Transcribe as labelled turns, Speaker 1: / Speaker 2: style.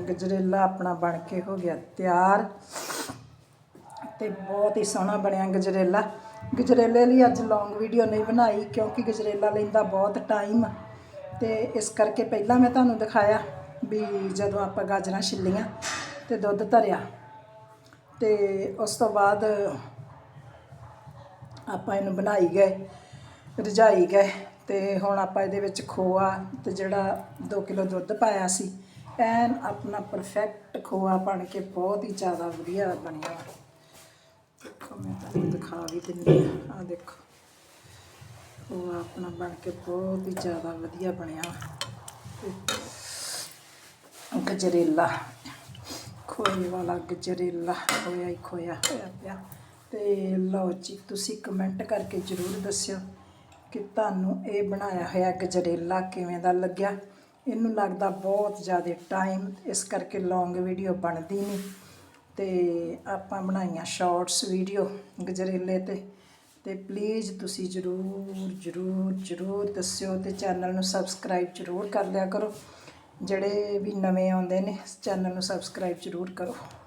Speaker 1: ਗਜਰੇਲਾ ਆਪਣਾ ਬਣ ਕੇ ਹੋ ਗਿਆ ਤਿਆਰ ਤੇ ਬਹੁਤ ਹੀ ਸੋਹਣਾ ਬਣਿਆ ਗਜਰੇਲਾ। ਗਜਰੇਲੇ ਲਈ ਅੱਜ ਲੌਂਗ ਵੀਡੀਓ ਨਹੀਂ ਬਣਾਈ ਕਿਉਂਕਿ ਗਜਰੇਲਾ ਲੈਂਦਾ ਬਹੁਤ ਟਾਈਮ ਤੇ ਇਸ ਕਰਕੇ ਪਹਿਲਾਂ ਮੈਂ ਤੁਹਾਨੂੰ ਦਿਖਾਇਆ ਵੀ ਜਦੋਂ ਆਪਾਂ ਗਾਜਰਾਂ ਛਿੱਲੀਆਂ ਤੇ ਦੁੱਧ ਧਰਿਆ ਤੇ ਉਸ ਤੋਂ ਬਾਅਦ ਆਪਾਂ ਇਹਨੂੰ ਬਣਾਈ ਗਏ, ਰਜਾਈ ਗਏ ਤੇ ਹੁਣ ਆਪਾਂ ਇਹਦੇ ਵਿੱਚ ਖੋਆ ਤੇ ਜਿਹੜਾ 2 ਕਿਲੋ ਦੁੱਧ ਪਾਇਆ ਸੀ ਐਨ ਆਪਣਾ ਪਰਫੈਕਟ ਖੋਆ ਬਣ ਕੇ ਬਹੁਤ ਹੀ ਜ਼ਿਆਦਾ ਵਧੀਆ ਬਣਿਆ ਵਾ। ਦੇਖੋ, ਮੈਂ ਤੁਹਾਨੂੰ ਦਿਖਾ ਵੀ ਦਿੰਦੀ ਆ ਆਹ ਦੇਖੋ, ਖੋਆ ਆਪਣਾ ਬਣ ਕੇ ਬਹੁਤ ਹੀ ਜ਼ਿਆਦਾ ਵਧੀਆ ਬਣਿਆ ਗਜਰੇਲਾ, ਖੋਏ ਵਾਲਾ ਗਜਰੇਲਾ ਹੋਇਆ ਹੀ ਖੋਇਆ ਹੋਇਆ ਪਿਆ। ਤੇ ਲਓ ਜੀ, ਤੁਸੀਂ ਕਮੈਂਟ ਕਰਕੇ ਜ਼ਰੂਰ ਦੱਸਿਓ ਕਿ ਤੁਹਾਨੂੰ ਇਹ ਬਣਾਇਆ ਹੋਇਆ ਗਜਰੇਲਾ ਕਿਵੇਂ ਦਾ ਲੱਗਿਆ। ਇਹਨੂੰ ਲੱਗਦਾ ਬਹੁਤ ਜ਼ਿਆਦਾ ਟਾਈਮ ਇਸ ਕਰਕੇ ਲੌਂਗ ਵੀਡੀਓ ਬਣਦੀ ਨਹੀਂ। ਤੇ ਆਪਾਂ ਬਣਾਈਆਂ ਸ਼ਾਰਟਸ ਵੀਡੀਓ ਗਜਰੇਲੇ ਤੇ। ਤੇ ਪਲੀਜ਼ ਤੁਸੀਂ ਜ਼ਰੂਰ ਜ਼ਰੂਰ ਜ਼ਰੂਰ ਦੱਸਿਓ ਤੇ ਚੈਨਲ ਨੂੰ ਸਬਸਕ੍ਰਾਈਬ ਜ਼ਰੂਰ ਕਰ ਲਿਆ ਕਰੋ। ਜਿਹੜੇ ਵੀ ਨਵੇਂ ਆਉਂਦੇ ਨੇ ਚੈਨਲ ਨੂੰ ਸਬਸਕ੍ਰਾਈਬ ਜ਼ਰੂਰ ਕਰੋ।